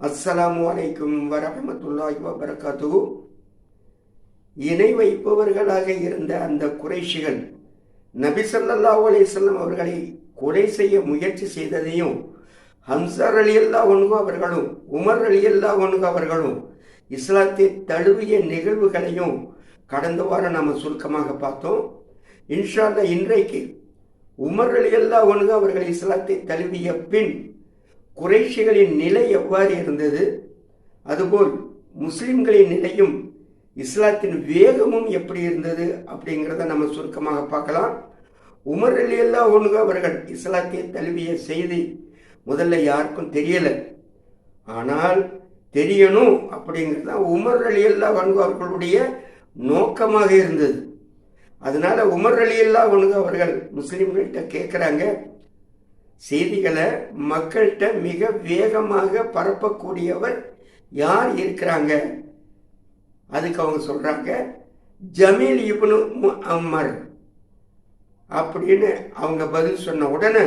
அஸ்ஸலாமு அலைக்கும் வரமத்துல்லாஹி வபரகாத்து இணை வைப்பவர்களாக இருந்த அந்த குறைஷிகள் நபி சல்லா அலிசல்லம் அவர்களை கொலை செய்ய முயற்சி செய்ததையும் ஹம்சர் அலி அல்லா ஒன்கு அவர்களும் உமர் அலி அல்லா ஒன்கு அவர்களும் இஸ்லாத்தை தழுவிய நிகழ்வுகளையும் கடந்த வாரம் நாம் சுருக்கமாக பார்த்தோம். இன்ஷா இன்றைக்கு உமர் அலி அல்லா ஒன்கு அவர்கள் இஸ்லாத்தை தழுவிய பின் குறைஷிகளின் நிலை எவ்வாறு இருந்தது? அதுபோல் முஸ்லிம்களின் நிலையும் இஸ்லாத்தின் வேகமும் எப்படி இருந்தது அப்படிங்கிறத நம்ம சுருக்கமாக பார்க்கலாம். உமர் அலி அல்லா ஒன்று அவர்கள் இஸ்லாத்திய தழுவிய செய்தி முதல்ல யாருக்கும் தெரியல. ஆனால் தெரியணும் அப்படிங்கிறது தான் உமர் அலி அல்லா ஒன்று அவர்களுடைய நோக்கமாக இருந்தது. அதனால உமர் அலி அல்லா ஒன்று அவர்கள் முஸ்லீம்கள்கிட்ட கேட்குறாங்க செய்திகளை மக்கள்கிட்ட மிக வேகமாக பரப்பக்கூடியவர் யார் இருக்கிறாங்க? அதுக்கு அவங்க சொல்கிறாங்க ஜமீல் இப்னு அம்மர் அப்படின்னு அவங்க பதில் சொன்ன உடனே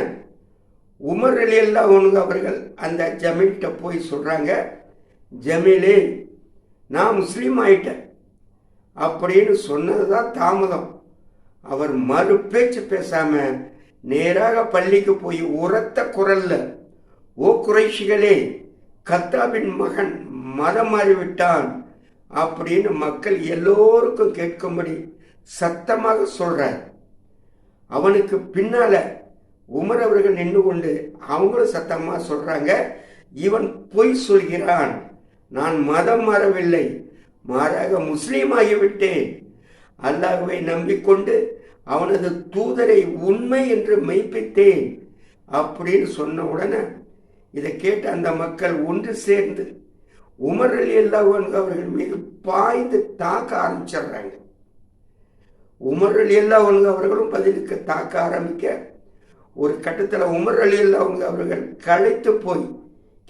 உமர் அலி அல்லா ஒன்று அவர்கள் அந்த ஜமீல்கிட்ட போய் சொல்கிறாங்க ஜமீலே நான் முஸ்லீம் ஆயிட்டேன். அப்படின்னு சொன்னது தான் தாமதம். அவர் மறு பேச்சு பேசாமல் நேராக பள்ளிக்கு போய் உரத்த குரல்ல ஓ குறைஷிகளே கத்தாவின் மகன் மதம் மாறிவிட்டான் அப்படின்னு மக்கள் எல்லோருக்கும் கேட்கும்படி சத்தமாக சொல்றார். அவனுக்கு பின்னால உமர் அவர்கள் நின்று கொண்டு அவங்களும் சத்தமாக சொல்றாங்க இவன் பொய் சொல்கிறான் நான் மதம் மாறவில்லை மாறாக முஸ்லீம் ஆகிவிட்டேன். அல்லாஹுவை நம்பிக்கொண்டு அவனது தூதரை உண்மை என்று மெய்ப்பித்தேன் அப்படின்னு சொன்ன உடனே இதை கேட்டு அந்த மக்கள் ஒன்று சேர்ந்து உமர் அலி அல்லாஹன் அவர்கள் மீது பாய்ந்து தாக்க ஆரம்பிச்சிடுறாங்க. உமர் அலி அல்லாஹன் அவர்களும் பதிலுக்கு தாக்க ஆரம்பிக்க ஒரு கட்டத்தில் உமர் அலி அல்லாஹன் அவர்கள் களைத்து போய்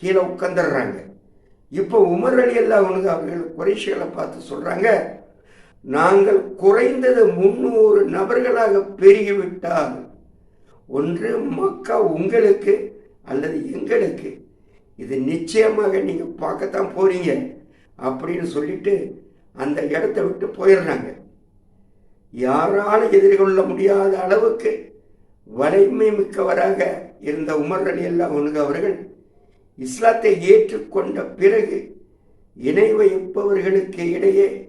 கீழே உட்காந்துடுறாங்க இப்போ உமர் அலி அல்லாஹன் அவர்கள் குறைஷிகளை பார்த்து சொல்கிறாங்க நாங்கள் குறைந்தது முன்னூறு நபர்களாக பெருகிவிட்டால் ஒன்று மக்கா உங்களுக்கு அல்லது எங்களுக்கு. இது நிச்சயமாக நீங்கள் பார்க்கத்தான் போறீங்க அப்படின்னு சொல்லிட்டு அந்த இடத்த விட்டு போயிடுறாங்க. யாரால எதிர்கொள்ள முடியாத அளவுக்கு வலிமை மிக்கவராக இருந்த உமர் அலி அல்லா அவர்கள் இஸ்லாத்தை ஏற்றுக்கொண்ட பிறகு இணை வைப்பவர்களுக்கு இடையே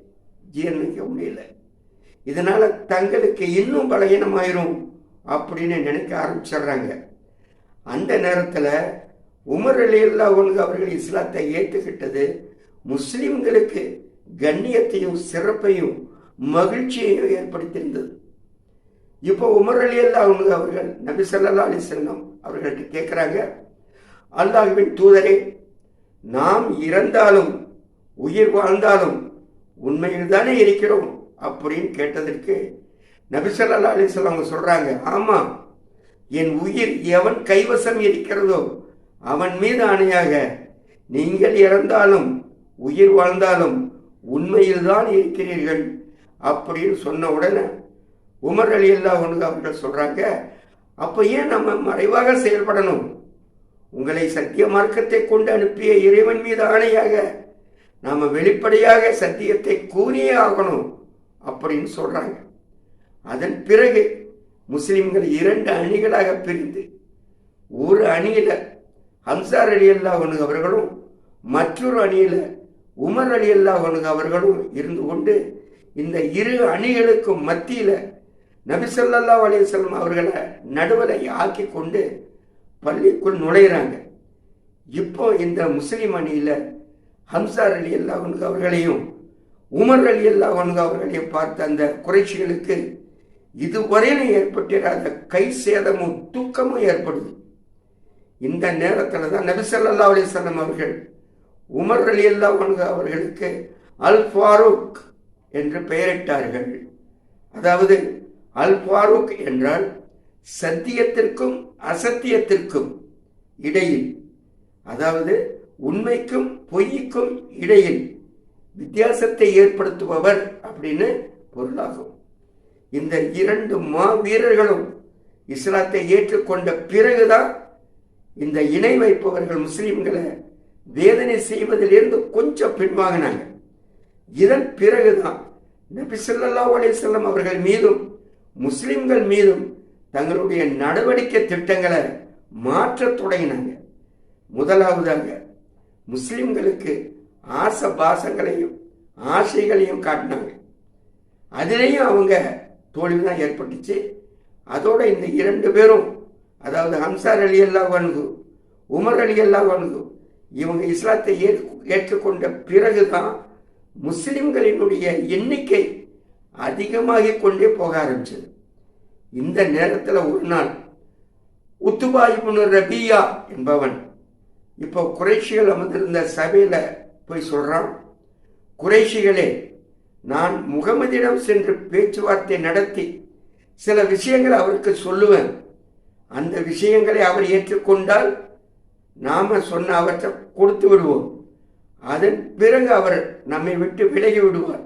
ஜீரணிக்க முடியல. இதனால் தங்களுக்கு இன்னும் பலகீனமாயிரும் அப்படின்னு நினைக்க ஆரம்பிச்சிடுறாங்க. அந்த நேரத்தில் உமர் அலி அல்லா ஒன்று அவர்கள் இஸ்லாத்தை ஏற்றுக்கிட்டது முஸ்லிம்களுக்கு கண்ணியத்தையும் சிறப்பையும் மகிழ்ச்சியையும் ஏற்படுத்தியிருந்தது. இப்போ உமர் அலி அல்லா ஒன்று அவர்கள் நபி சல்லா அலி செல்லம் அவர்கள்ட்ட கேட்குறாங்க அல்லாஹுவின் தூதரே நாம் இறந்தாலும் உயிர் வாழ்ந்தாலும் உண்மையில் தானே இருக்கிறோம் அப்படின்னு கேட்டதற்கு நபிசல்லா அலிஸ்லாம் அவங்க சொல்கிறாங்க ஆமாம் என் உயிர் எவன் கைவசம் இருக்கிறதோ அவன் மீது ஆணையாக நீங்கள் இறந்தாலும் உயிர் வாழ்ந்தாலும் உண்மையில் தான் இருக்கிறீர்கள் அப்படின்னு சொன்ன உடனே உமர் அலி அல்லா ஒன்று அவர்கள் சொல்கிறாங்க அப்போ ஏன் நம்ம மறைவாக செயல்படணும்? உங்களை சத்திய மார்க்கத்தை கொண்டு அனுப்பிய இறைவன் மீது ஆணையாக நாம வெளிப்படையாக சத்தியத்தை கூறியே ஆகணும் அப்படின்னு சொல்றாங்க. அதன் பிறகு முஸ்லிம்கள் இரண்டு அணிகளாக பிரிந்து ஒரு அணியில ஹம்சார் அலி அல்லா அவர்களும் மற்றொரு அணியில உமர் அலி அல்லா அவர்களும் இருந்து கொண்டு இந்த இரு அணிகளுக்கும் மத்தியில நபிசல்லா அலிசல்லம் அவர்களை நடுவலை ஆக்கி கொண்டு பள்ளிக்குள் நுழையிறாங்க. இப்போ இந்த முஸ்லிம் அணியில ஹம்சார் அலி அல்லாஹனுக்கு அவர்களையும் உமர் அலி அல்லாஹனுக்கு அவர்களையும் பார்த்த அந்த குறைச்சிகளுக்கு இதுவரையிலும் ஏற்பட்டிராத கை சேதமும் தூக்கமும் ஏற்படுது. இந்த நேரத்தில் தான் நபிசல்லா அலிசல்லம் அவர்கள் உமர் அலி அல்லா அவர்களுக்கு அல் ஃபாரூக் என்று பெயரிட்டார்கள். அதாவது அல் ஃபாரூக் என்றால் சத்தியத்திற்கும் அசத்தியத்திற்கும் இடையில் அதாவது உண்மைக்கும் பொய்க்கும் இடையில் வித்தியாசத்தை ஏற்படுத்துபவர் அப்படின்னு பொருளாகும். இந்த இரண்டு மா வீரர்களும் இஸ்லாத்தை ஏற்றுக்கொண்ட பிறகுதான் இந்த இணை வைப்பவர்கள் முஸ்லீம்களை வேதனை செய்வதிலிருந்து கொஞ்சம் பின்வாங்கினாங்க. இதன் பிறகுதான் நபி சொல்லா அலைஹி அவர்கள் மீதும் முஸ்லிம்கள் மீதும் தங்களுடைய நடவடிக்கை திட்டங்களை மாற்றத் தொடங்கினாங்க. முதலாவதாக முஸ்லிம்களுக்கு ஆச பாசங்களையும் ஆசைகளையும் காட்டினாங்க. அதிலையும் அவங்க தோல்வி தான் ஏற்பட்டுச்சு. அதோட இந்த இரண்டு பேரும் அதாவது ஹம்சார் அலி அல்லா வன்கு உமர் அலி அல்லா வன்கு இவங்க இஸ்லாத்தை ஏற்றுக்கொண்ட பிறகுதான் முஸ்லிம்களினுடைய எண்ணிக்கை அதிகமாகிக் கொண்டே போக ஆரம்பிச்சது. இந்த நேரத்தில் ஒரு நாள் உத்துபா இப்னு ரபியா என்பவன் இப்போ குறைஷிகள் அமர்ந்திருந்த சபையில் போய் சொல்கிறான் குறைஷிகளே நான் முகமதியிடம் சென்று பேச்சுவார்த்தை நடத்தி சில விஷயங்களை அவருக்கு சொல்லுவேன். அந்த விஷயங்களை அவர் ஏற்றுக்கொண்டால் நாம் சொன்ன அவற்றை கொடுத்து விடுவோம். அதன் பிறகு அவர் நம்மை விட்டு விலகி விடுவார்.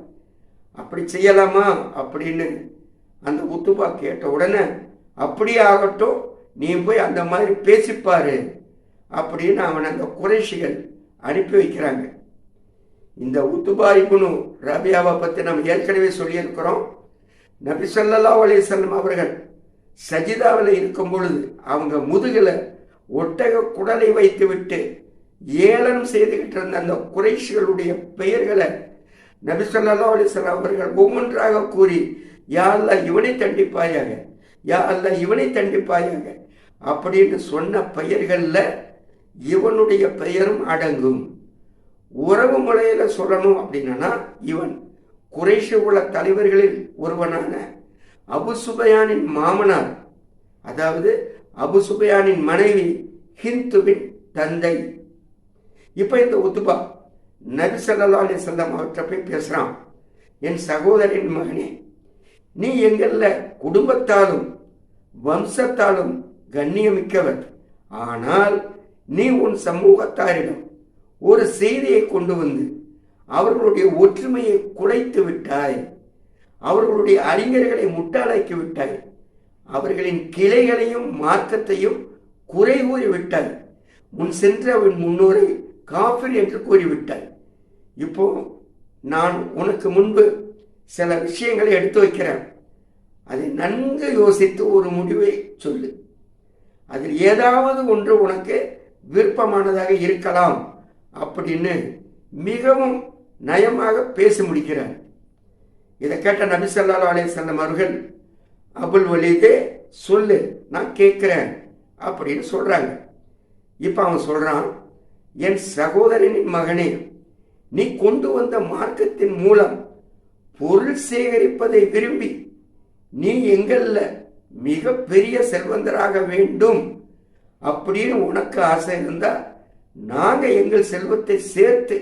அப்படி செய்யலாமா? அப்படின்னு அந்த உத்துபா கேட்ட உடனே அப்படியே ஆகட்டும் நீ போய் அந்த மாதிரி பேசிப்பாரு. அப்படின்னு அவன் அந்த குறைஷிகள் அனுப்பி வைக்கிறாங்க. இந்த உத்துபா இப்னு ரபியாவை பற்றி நம்ம ஏற்கனவே சொல்லியிருக்கிறோம். நபி ஸல்லல்லாஹு அவர்கள் சஜிதாவில் இருக்கும் பொழுது அவங்க முதுகில் ஒட்டக குடலை வைத்துவிட்டு ஏளனம் செய்துகிட்டு இருந்த அந்த குறைஷிகளுடைய பெயர்களை நபி ஸல்லல்லாஹு அவர்கள் ஒவ்வொன்றாக கூறி யா அல்ல இவனை தண்டிப்பாயாக. யா அல்ல இவனை தண்டிப்பாயாக. அப்படின்னு சொன்ன பெயர்களில் இவனுடைய பெயரும் அடங்கும். உறவு முறையில சொல்லணும் அப்படின்னா இவன் குறைஷி உள்ள தலைவர்களில் ஒருவனான அபு சுபயானின் மாமனார் அதாவது அபு சுபயானின் மனைவி ஹிந்துவின் தந்தை. இப்போ இந்த உத்துபா நபி ஸல்லல்லாஹு அலைஹி வஸல்லம் போய் பேசுகிறான் என் சகோதரின் மகனே நீ எங்கள்ல குடும்பத்தாலும் வம்சத்தாலும் கண்ணியமிக்கவர் ஆனால் நீ உன் சமூகத்தாரிடம் ஒரு செய்தியை கொண்டு வந்து அவர்களுடைய ஒற்றுமையை குலைத்து விட்டாய். அவர்களுடைய அறிஞர்களை முட்டாளாக்கி விட்டாய். அவர்களின் கிளைகளையும் மார்க்கத்தையும் குறை கூறிவிட்டாய். உன் முன் சென்ற அவன் முன்னோரை காஃபிர் என்று கூறிவிட்டாய். இப்போ நான் உனக்கு முன்பு சில விஷயங்களை எடுத்து வைக்கிறேன். அதை நன்கு யோசித்து ஒரு முடிவை சொல்லு. அதில் ஏதாவது ஒன்று உனக்கு விருப்பமானதாக இருக்கலாம் அப்படின்னு மிகவும் நயமாக பேசி முடிக்கிறார். இதை கேட்ட நபி சல்லா அலைஹி வஸல்லம் அவர்கள் அபுல் வலீதே சொல்லு நான் கேட்குறேன் அப்படின்னு சொல்கிறாங்க இப்போ அவன் சொல்கிறான் என் சகோதரனின் மகனே நீ கொண்டு வந்த மார்க்கத்தின் மூலம் பொருள் சேகரிப்பதை விரும்பி நீ எங்களில் மிக பெரிய செல்வந்தராக வேண்டும் அப்படின்னு உனக்கு ஆசை இருந்தால் நாங்கள் எங்கள் செல்வத்தை சேர்த்து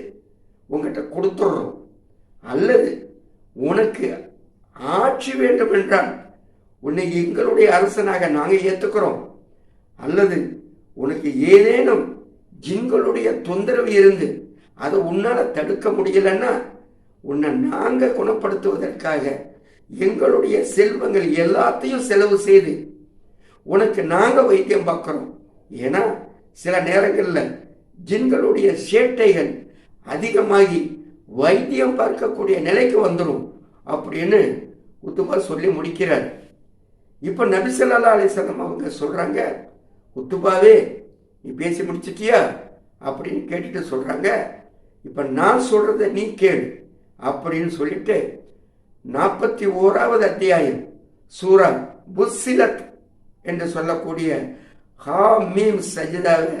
உங்ககிட்ட கொடுத்துட்றோம் அல்லது உனக்கு ஆட்சி வேண்டும் என்றால் உன்னை எங்களுடைய அரசனாக நாங்கள் ஏற்றுக்கிறோம் அல்லது உனக்கு ஏதேனும் ஜிங்களுடைய தொந்தரவு இருந்து அதை உன்னால் தடுக்க முடியலன்னா உன்னை நாங்கள் குணப்படுத்துவதற்காக எங்களுடைய செல்வங்கள் எல்லாத்தையும் செலவு செய்து உனக்கு நாங்கள் வைத்தியம் பார்க்குறோம். ஏன்னா சில நேரங்களில் ஜின்களுடைய சேட்டைகள் அதிகமாகி வைத்தியம் பார்க்கக்கூடிய நிலைக்கு வந்துடும் அப்படின்னு உத்துபா சொல்லி முடிக்கிறார். இப்போ நபிசல்லா அலிசல்லாம் அவங்க சொல்கிறாங்க உத்துபாவே நீ பேசி முடிச்சிட்டியா? அப்படின்னு கேட்டுட்டு சொல்கிறாங்க இப்போ நான் சொல்கிறத நீ கேள் அப்படின்னு சொல்லிட்டு நாற்பத்தி ஓராவது அத்தியாயம் சூரா புஸ்ஸிலத் என்று சொல்லக்கூடிய ஹா மீம் சஜிதாவை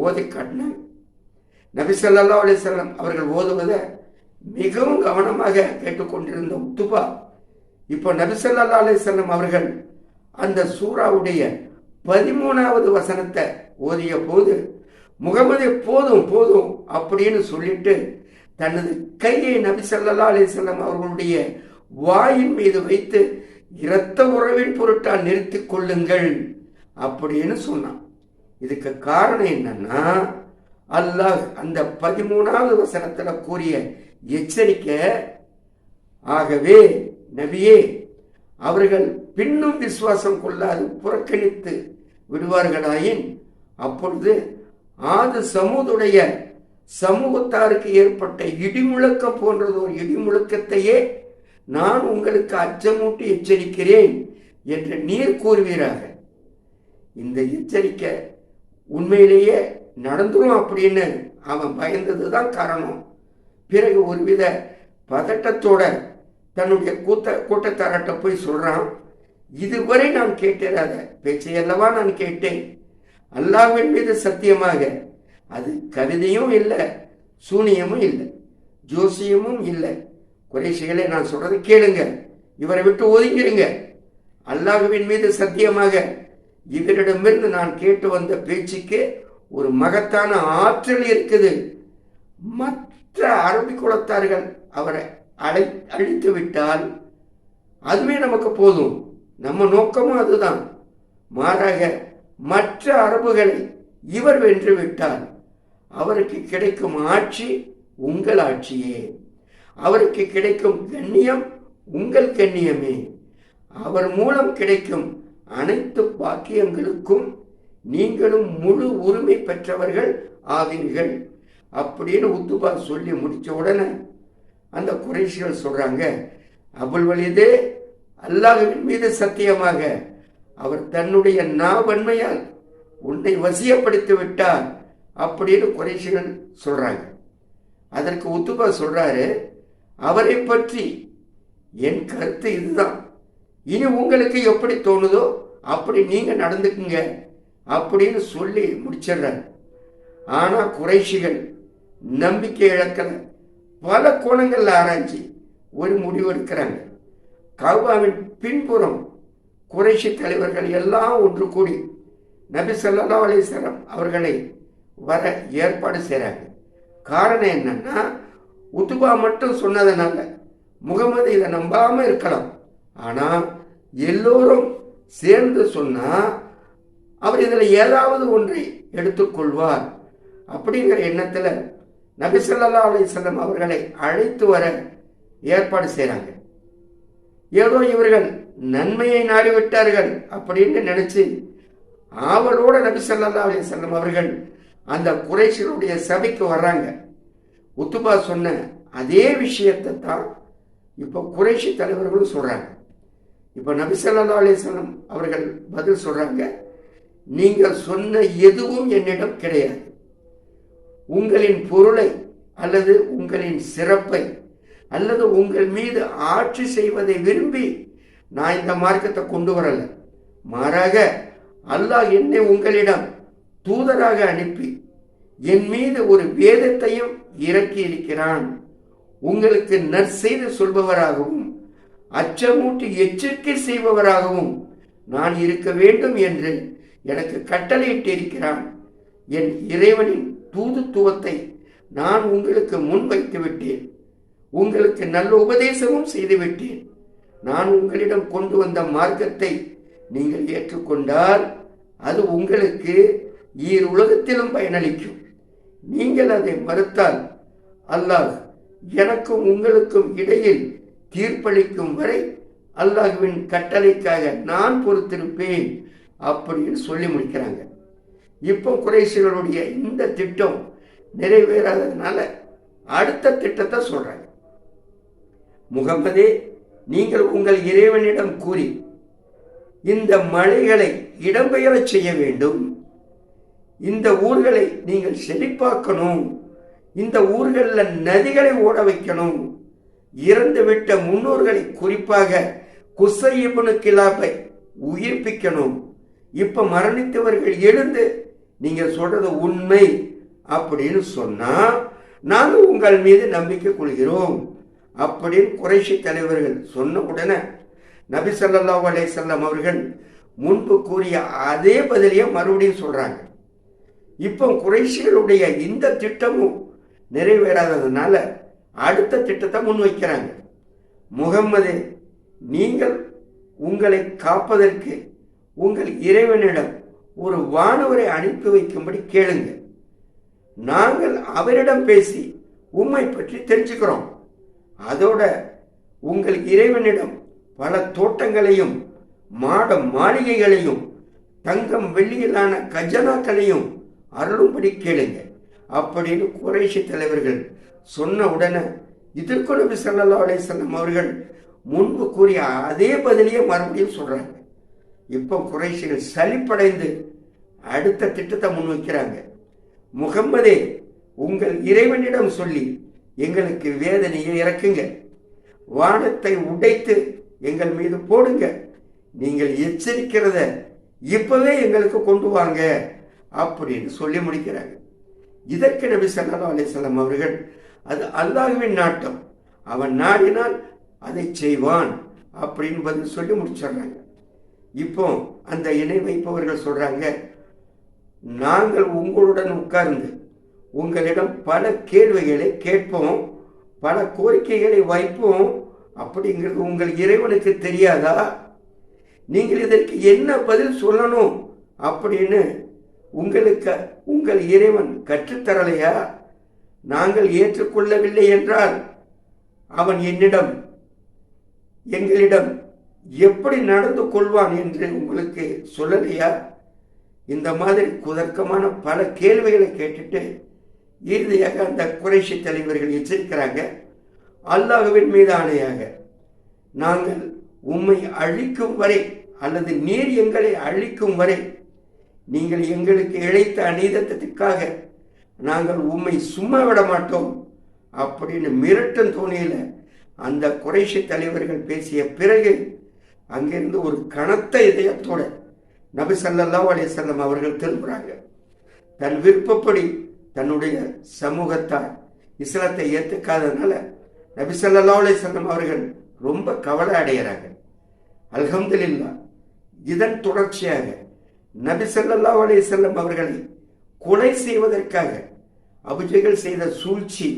ஓதி காட்டினாங்க நபிசல்லா அலிசல்லாம் அவர்கள் ஓதுவதை மிகவும் கவனமாக கேட்டுக்கொண்டிருந்த உத்துபா இப்போ நபிசல்லா ஸல்லல்லாஹு அவர்கள் அந்த சூறாவுடைய பதிமூணாவது வசனத்தை ஓதிய போது முகமது போதும் போதும் அப்படின்னு சொல்லிட்டு தனது கையை நபி சல்லா அலிசல்லாம் அவர்களுடைய வாயின் மீது வைத்து இரத்த உறவின் பொருட்டால் நிறுத்திக் கொள்ளுங்கள். அப்படின்னு சொன்னான். இதுக்கு காரணம் என்னன்னா அல்லாஹ் அந்த பதிமூணாவது வசனத்துல கூறிய எச்சரிக்கை ஆகவே நபியே அவர்கள் பின்னும் விசுவாசம் கொள்ளாது புறக்கணித்து விடுவார்களாயின் அப்பொழுது ஆது சமூதுடைய சமூகத்தாருக்கு ஏற்பட்ட இடிமுழக்கம் போன்றது ஒரு இடிமுழக்கத்தையே நான் உங்களுக்கு அச்சமூட்டி எச்சரிக்கிறேன் என்று நீர் கூறுவீராக. இந்த எச்சரிக்கை உண்மையிலேயே நடந்துரும் அப்படின்னு அவன் பயந்தது தான் காரணம். பிறகு ஒருவித பதட்டத்தோட தன்னுடைய கூத்த கூட்டத்தாரட்ட போய் சொல்றான் இதுவரை நான் கேட்டிராத பேச்சையல்லவா நான் கேட்டேன். அல்லாவின் மீது சத்தியமாக அது கவிதையும் இல்லை சூனியமும் இல்லை ஜோசியமும் இல்லை. குறைசிகளை நான் சொல்றதை கேளுங்க. இவரை விட்டு ஒதுங்கிருங்க. அல்லாஹுவின் மீது சத்தியமாக இவரிடமிருந்து நான் கேட்டு வந்த பேச்சுக்கு ஒரு மகத்தான ஆற்றல் இருக்குது. மற்ற அரபி குலத்தார்கள் அவரை அழை அழித்து விட்டால் அதுவே நமக்கு போதும். நம்ம நோக்கமும் அதுதான். மாறாக மற்ற அரபுகளை இவர் வென்று விட்டால் அவருக்கு கிடைக்கும் ஆட்சி உங்கள் ஆட்சியே. அவருக்கு கிடைக்கும் கண்ணியம் உங்கள் கண்ணியமே. அவர் மூலம் கிடைக்கும் அனைத்து பாக்கியங்களுக்கும் நீங்களும் முழு உரிமை பெற்றவர்கள் ஆவீர்கள். அப்படின்னு உத்துபா சொல்லி முடித்த உடனே அந்த குறைஷிகள் சொல்கிறாங்க அபுல் வலிதே அல்லாஹ்வின் மீது சத்தியமாக அவர் தன்னுடைய நாவன்மையால் உன்னை வசியப்படுத்தி விட்டார் அப்படின்னு குறைஷிகள் சொல்கிறாங்க அதற்கு உத்துபா சொல்கிறாரு அவரை பற்றி என் கருத்து இதுதான். இனி உங்களுக்கு எப்படி தோணுதோ அப்படி நீங்கள் நடந்துக்குங்க அப்படின்னு சொல்லி முடிச்சிடுறாரு ஆனால் குறைஷிகள் நம்பிக்கை இழக்கல. பல கோணங்களில் ஆராய்ச்சி ஒரு முடிவு எடுக்கிறாங்க. கவுபாவின் பின்புறம் குறைஷி தலைவர்கள் எல்லாம் ஒன்று கூடி நபி சொல்லா அலைஹி அவர்களை வர ஏற்பாடு செய்கிறாங்க காரணம் என்னன்னா உத்துபா மட்டும் சொன்னதுனால முகமது இதை நம்பாமல் இருக்கலாம். ஆனா எல்லோரும் சேர்ந்து சொன்னா அவர் இதில் ஏதாவது ஒன்றை எடுத்துக்கொள்வார். அப்படிங்கிற எண்ணத்துல நபிசல்லா அலிசல்லம் அவர்களை அழைத்து வர ஏற்பாடு செய்கிறாங்க ஏதோ இவர்கள் நன்மையை நாடிவிட்டார்கள் அப்படின்னு நினைச்சு ஆவலோட நபிசல்லா அலிசல்லம் அவர்கள் அந்த குறைஷிகளுடைய சபைக்கு வர்றாங்க. உத்துபா சொன்ன அதே விஷயத்தை தான் இப்போ குறைஷி தலைவர்களும் சொல்றாங்க. இப்போ நபிசல்லா அலிஸ்வலம் அவர்கள் பதில் சொல்கிறாங்க நீங்கள் சொன்ன எதுவும் என்னிடம் கிடையாது. உங்களின் பொருளை அல்லது உங்களின் சிறப்பை அல்லது உங்கள் மீது ஆட்சி செய்வதை விரும்பி நான் இந்த மார்க்கத்தை கொண்டு வரல. மாறாக அல்லாஹ் என்னை உங்களிடம் தூதராக அனுப்பி என் மீது ஒரு வேதத்தையும் இறக்கி இருக்கிறான் உங்களுக்கு நற்செய்து சொல்பவராகவும் அச்சமூட்டி எச்சரிக்கை செய்பவராகவும் நான் இருக்க வேண்டும் என்று எனக்கு கட்டளையிட்டிருக்கிறான். என் இறைவனின் தூதுத்துவத்தை நான் உங்களுக்கு முன்வைத்து விட்டேன் உங்களுக்கு நல்ல உபதேசமும் செய்துவிட்டேன். நான் உங்களிடம் கொண்டு வந்த மார்க்கத்தை நீங்கள் ஏற்றுக்கொண்டால் அது உங்களுக்கு ஈர் உலகத்திலும் பயனளிக்கும். நீங்கள் அதை மறுத்தால் அல்லாஹ் எனக்கும் உங்களுக்கும் இடையில் தீர்ப்பளிக்கும் வரை அல்லாஹுவின் கட்டளைக்காக நான் பொறுத்திருப்பேன் அப்படின்னு சொல்லி முடிக்கிறாங்க. இப்போ குறைசிகளுடைய இந்த திட்டம் நிறைவேறாததுனால அடுத்த திட்டத்தை சொல்றாங்க. முகமதே நீங்கள் உங்கள் இறைவனிடம் கூறி இந்த மலைகளை இடம்பெயரச் செய்ய வேண்டும். இந்த ஊர்களை நீங்கள் செழிப்பாக்கணும். இந்த ஊர்களில் நதிகளை ஓட வைக்கணும். இறந்துவிட்ட முன்னோர்களை குறிப்பாக குசையிபுனு கிலாபை உயிர்ப்பிக்கணும். இப்ப மரணித்தவர்கள் எழுந்து நீங்க சொல்றது உண்மை அப்படின்னு சொன்னா நாங்கள் உங்கள் மீது நம்பிக்கை கொள்கிறோம் அப்படின்னு குறைஷி தலைவர்கள் சொன்ன உடனே நபி ஸல்லல்லாஹு அலைஹி அவர்கள் முன்பு கூறிய அதே பதிலையே மறுபடியும் சொல்றாங்க. இப்போ குறைஷிகளுடைய இந்த திட்டமும் நிறைவேறாததுனால அடுத்த திட்டத்தை முன்வைக்கிறாங்க. முகம்மது நீங்கள் உங்களை காப்பதற்கு உங்கள் இறைவனிடம் ஒரு வானவரை அனுப்பி வைக்கும்படி கேளுங்க. நாங்கள் அவரிடம் பேசி உண்மை பற்றி தெரிஞ்சுக்கிறோம். அதோட உங்கள் இறைவனிடம் பல தோட்டங்களையும் மாட மாளிகைகளையும் தங்கம் வெள்ளியிலான கஜனாக்களையும் அருளும்படி கேளுங்க. அப்படின்னு குறைஷி தலைவர்கள் சொன்ன உடனே இதற்கு நபி சல்லா அலிசல்லம் அவர்கள் முன்பு கூறிய அதே பதிலையே மறுபடியும் சொல்றாங்க. இப்போ குறைஷிகள் சலிப்படைந்து அடுத்த திட்டத்தை முன்வைக்கிறாங்க முகம்மதே உங்கள் இறைவனிடம் சொல்லி எங்களுக்கு வேதனையை இறக்குங்க. வானத்தை உடைத்து எங்கள் மீது போடுங்க. நீங்கள் எச்சரிக்கிறத இப்பவே எங்களுக்கு கொண்டு வாங்க அப்படின்னு சொல்லி முடிக்கிறாங்க. இதற்கு நபி சல்லா அலிசல்லாம் அவர்கள் அது அல்லாஹுவின் நாட்டம். அவன் நாடினால் அதை செய்வான் அப்படின்னு பதில் சொல்லி முடிச்சிடுறாங்க. இப்போ அந்த இணை வைப்பவர்கள் சொல்றாங்க நாங்கள் உங்களுடன் உட்கார்ந்து உங்களிடம் பல கேள்விகளை கேட்போம் பல கோரிக்கைகளை வைப்போம் அப்படிங்கிறது உங்கள் இறைவனுக்கு தெரியாதா? நீங்கள் இதற்கு என்ன பதில் சொல்லணும் அப்படின்னு உங்களுக்கு உங்கள் இறைவன் கற்றுத்தரலையா? நாங்கள் ஏற்றுக்கொள்ளவில்லை என்றால் அவன் என்னிடம் எங்களிடம் எப்படி நடந்து கொள்வான் என்று உங்களுக்கு சொல்லலையா? இந்த மாதிரி குதர்க்கமான பல கேள்விகளை கேட்டுட்டு இறுதியாக அந்த குறைஷி தலைவர்கள் எச்சரிக்கிறாங்க. அல்லாஹுவின் மீது ஆணையாக நாங்கள் உம்மை அழிக்கும் வரை அல்லது நீர் எங்களை அழிக்கும் வரை நீங்கள் எங்களுக்கு இழைத்த அநீதத்திற்காக நாங்கள் உம்மை சும்மா விட மாட்டோம் அப்படின்னு மிரட்டும் தோணியில் அந்த குறைஷி தலைவர்கள் பேசிய பிறகு அங்கிருந்து ஒரு கனத்த இதயத்தோட நபி சல்லா அலிசல்லம் அவர்கள் திரும்புகிறாங்க தன் விருப்பப்படி தன்னுடைய சமூகத்தார் இஸ்லாத்தை ஏற்றுக்காததுனால நபி சல்லா அலிசல்லம் அவர்கள் ரொம்ப கவலை அடைகிறாங்க அல்ஹம்துலில்லா இதன் தொடர்ச்சியாக நபி சல்லா அலிசல்லம் அவர்களை கொலை செய்வதற்காக அபுஜைகள் செய்த சூழ்ச்சி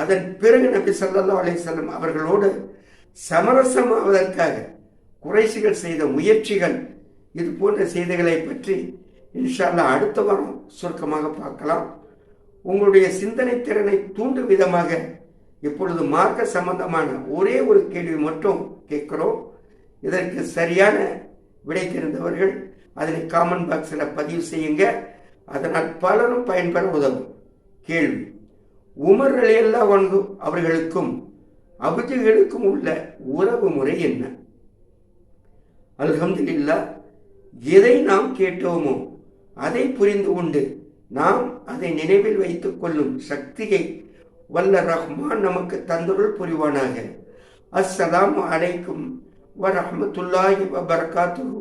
அதன் பிறகு நபி சல்லா அலிசல்லம் அவர்களோடு சமரசமாவதற்காக குறைசிகள் செய்த முயற்சிகள் இது போன்ற செய்திகளை பற்றி இன்ஷால்லா அடுத்த வாரம் சுருக்கமாக பார்க்கலாம். உங்களுடைய சிந்தனை திறனை தூண்டும் விதமாக இப்பொழுது மார்க்க சம்பந்தமான ஒரே ஒரு கேள்வி மட்டும் கேட்கிறோம். இதற்கு சரியான விடை தெரிந்தவர்கள் அதனை காமன் பாக்ஸில் பதிவு செய்யுங்க. அதனால் பலரும் பயன்பெற உதவும். கேள்வி. உமர் அலியல்லா வந்து அவர்களுக்கும் அபுஜிகளுக்கும் உள்ள உறவு முறை என்ன? அல்ஹம்துலில்லா எதை நாம் கேட்டோமோ அதை புரிந்து கொண்டு நாம் அதை நினைவில் வைத்துக் கொள்ளும் சக்தியை வல்ல ரஹ்மான் நமக்கு தந்தருள் புரிவானாக. அஸ்ஸலாமு அலைக்கும் வரஹமத்துல்லாஹி வபரகாத்துஹு.